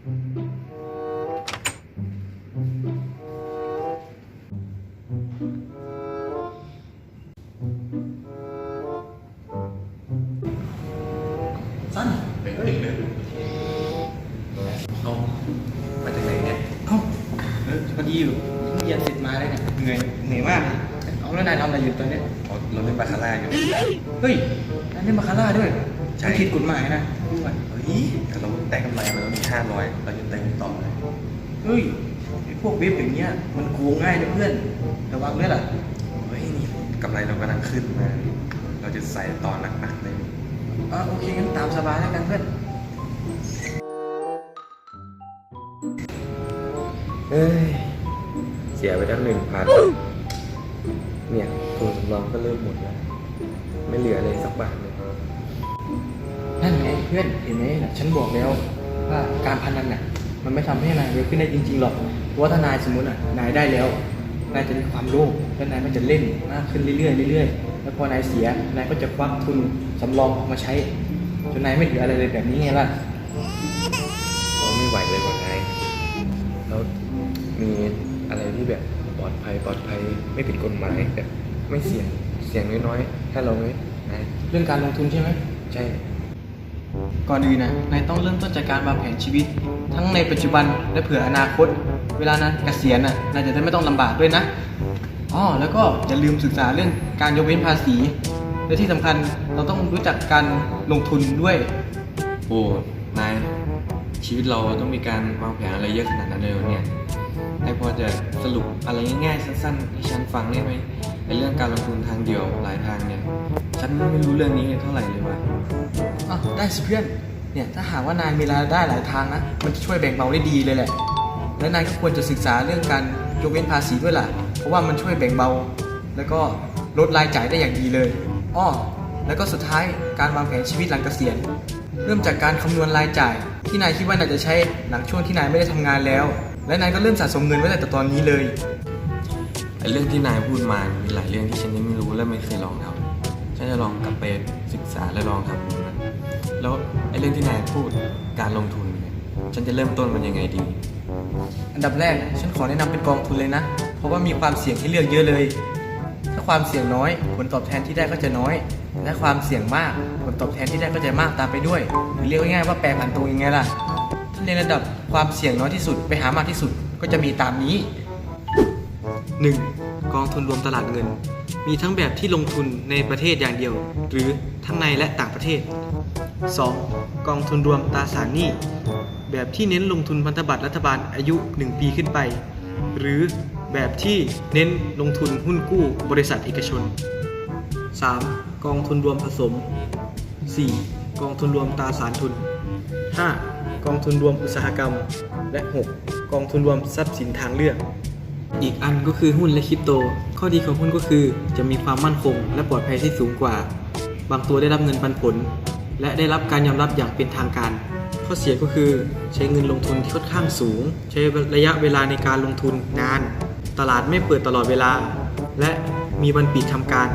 สั้นเป็นเด็กเล่นเอามาจากไหนเนี่ยเอ้าเออพอดีอยู่เพิ่งเรียนเสร็จมาเลยเนี่ยเหนื่อยเหนื่อยมากเอาแล้วนายทำอะไรอยู่ตอนเนี้ยเอาเราเล่นบาคาร่าอยู่ เฮ้ยนายเล่นบาคาร่าด้วย ใช่มันผิดกฎหมายนะรู้ป่ะเฮ้ยแต่เราได้กำไรมาแล้วมีห้าร้อยเราจะเต็มต่อเลยเฮ้ยไอ้พวกเว็บอย่างเงี้ยมันโกงง่ายนะเพื่อนระวังด้วยล่ะเฮ้ยนี่กำไรเรากำลังขึ้นมา เราจะใส่ตอนหนักๆเลยอะโอเคงั้นตามสบายแล้วกันเพื่อนเอ้ยเสียไปตั้งหนึ่งพันเนี่ยทุนสำรองก็เริ่มหมดแล้ว ไม่เหลือเลยสักบาทเลย นั่นไงเพื่อนเห็นไหมน่ะฉันบอกแล้วว่าการพนันน่ะ มันไม่ทำให้นายรวยขึ้นได้จริงๆหรอกเพราะว่าถ้านายสมมติอะนายได้แล้วนายจะมีความโลภแล้วนายก็จะเล่นมากขึ้นเรื่อยๆเรื่อยๆแล้วพอนายเสียนายก็จะควักทุนสำรองออกมาใช้จนนายไม่เหลืออะไรเลยแบบนี้ไงล่ะเราไม่ไหวเลยว่ะนายแล้วมีอะไรที่แบบปลอดภัยปลอดภัยไม่ผิดกฎหมายแบบไม่เสี่ยงเสี่ยงน้อยๆให้เราไหมนายเรื่องการลงทุนใช่ไหม ใช่ ก่อนอื่นนะนายต้องเริ่มต้นจากการวางแผนชีวิต ทั้งในปัจจุบันและเผื่ออนาคต เวลานั้นเกษียณน่ะนายจะได้ไม่ต้องลำบากด้วยนะอ๋อแล้วก็อย่าลืมศึกษาเรื่องการยกเว้นภาษี และที่สำคัญเราต้องรู้จักการลงทุนด้วย โอ้ นาย ชีวิตเราต้องมีการวางแผนอะไรเยอะขนาดนั้นเลยเหรอเนี่ย นายพอจะสรุปอะไรง่ายๆสั้นๆให้ฉันฟังได้ไหมในเรื่องการลงทุนทางเดียวหลายทางเนี่ย ฉันไม่รู้เรื่องนี้เท่าไหร่เลยว่ะ ได้สิเพื่อน เนี่ยถ้าหากว่านายมีรายได้หลายทางนะ มันจะช่วยแบ่งเบาได้ดีเลยแหละ และนายก็ควรจะศึกษาเรื่องการยกเว้นภาษีด้วยล่ะ เพราะว่ามันช่วยแบ่งเบา แล้วก็ลดรายจ่ายได้อย่างดีเลย อ้อ แล้วก็สุดท้ายการวางแผนชีวิตหลังเกษียณ เริ่มจากการคำนวณรายจ่าย ที่นายคิดว่านายจะใช้หลังช่วงที่นายไม่ได้ทำงานแล้ว และนายก็เริ่มสะสมเงินไว้แต่ตอนนี้เลย ไอ้เรื่องที่นายพูดมามีหลายเรื่องที่ฉันยังไม่รู้และไม่เคยลองทำฉันจะลองกลับไปศึกษาและลองทำ แล้วไอ้เรื่องที่นายพูดการลงทุนเนี่ยฉันจะเริ่มต้นมันยังไงดี อันดับแรกฉันขอแนะนำเป็นกองทุนเลยนะ เพราะว่ามีความเสี่ยงให้เลือกเยอะเลย ถ้าความเสี่ยงน้อย ผลตอบแทนที่ได้ก็จะน้อย และความเสี่ยงมาก ผลตอบแทนที่ได้ก็จะมากตามไปด้วยหรือเรียกง่ายๆว่าแปรผันตรงยังไงล่ะ ถ้าในระดับความเสี่ยงน้อยที่สุดไปหามากที่สุดก็จะมีตามนี้ 1. กองทุนรวมตลาดเงิน มีทั้งแบบที่ลงทุนในประเทศอย่างเดียว หรือทั้งในและต่างประเทศ 2. กองทุนรวมตราสารหนี้ แบบที่เน้นลงทุนพันธบัตรรัฐบาลอายุ 1 ปีขึ้นไป หรือแบบที่เน้นลงทุนหุ้นกู้บริษัทเอกชน 3. กองทุนรวมผสม 4. กองทุนรวมตราสารทุน 5. กองทุนรวมอุตสาหกรรม และ 6. กองทุนรวมทรัพย์สินทางเลือก อีกอันก็คือหุ้นและคริปโต ข้อดีของหุ้นก็คือจะมีความมั่นคง และปลอดภัยที่สูงกว่า บางตัวได้รับเงินปันผล และได้รับการยอมรับอย่างเป็นทางการ ข้อเสียก็คือใช้เงินลงทุนที่ค่อนข้างสูง ใช้ระยะเวลาในการลงทุนนาน ตลาดไม่เปิดตลอดเวลา และมีวันปิดทำการ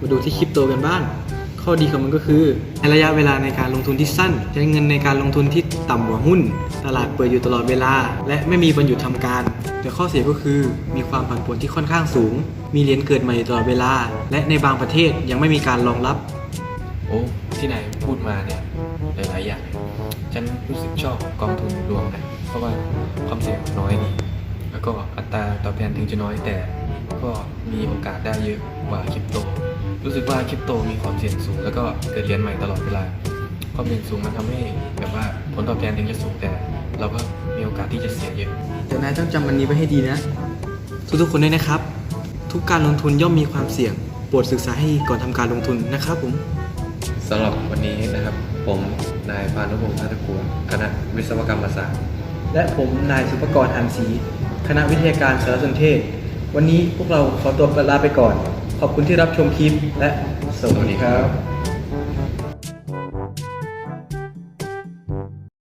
มาดูที่คริปโตกันบ้าง ข้อดีของมันก็คือในระยะเวลาในการลงทุนที่สั้น ใช้เงินในการลงทุนที่ต่ำกว่าหุ้น ตลาดเปิดอยู่ตลอดเวลา และไม่มีวันหยุดทำการ แต่ข้อเสียก็คือมีความผันผวนที่ค่อนข้างสูง มีเหรียญเกิดใหม่อยู่ตลอดเวลา และในบางประเทศยังไม่มีการรองรับ โอ้ที่นายพูดมาเนี่ยหลายๆอย่างฉันรู้สึกชอบกองทุนรวมนะเพราะว่าความเสี่ยงน้อยดีแล้วก็อัตราตอบแทนถึงจะน้อยแต่ ก็มีโอกาสได้เยอะกว่าคริปโต รู้สึกว่าคริปโตมีความเสี่ยงสูง แล้วก็เกิดเหรียญใหม่ตลอดเวลา ความเสี่ยงสูงมันทำให้แบบว่าผลตอบแทนถึงจะสูงแต่ เราก็มีโอกาสที่จะเสียเยอะแต่นายต้องจำวันนี้ไว้ให้ดีนะ ทุกๆคนด้วยนะครับ ทุกการลงทุนย่อมมีความเสี่ยงโปรดศึกษาให้ดีก่อนทำการลงทุนนะครับผมสำหรับวันนี้นะครับ ผมนายพานุพงศ์ทัตกูลคณะวิศวกรรมศาสตร์ และผมนายสุภกรอันศรีคณะวิทยาการสารสนเทศ วันนี้พวกเราขอตัวลาไปก่อน ขอบคุณที่รับชมคลิปและสวัสดีครับ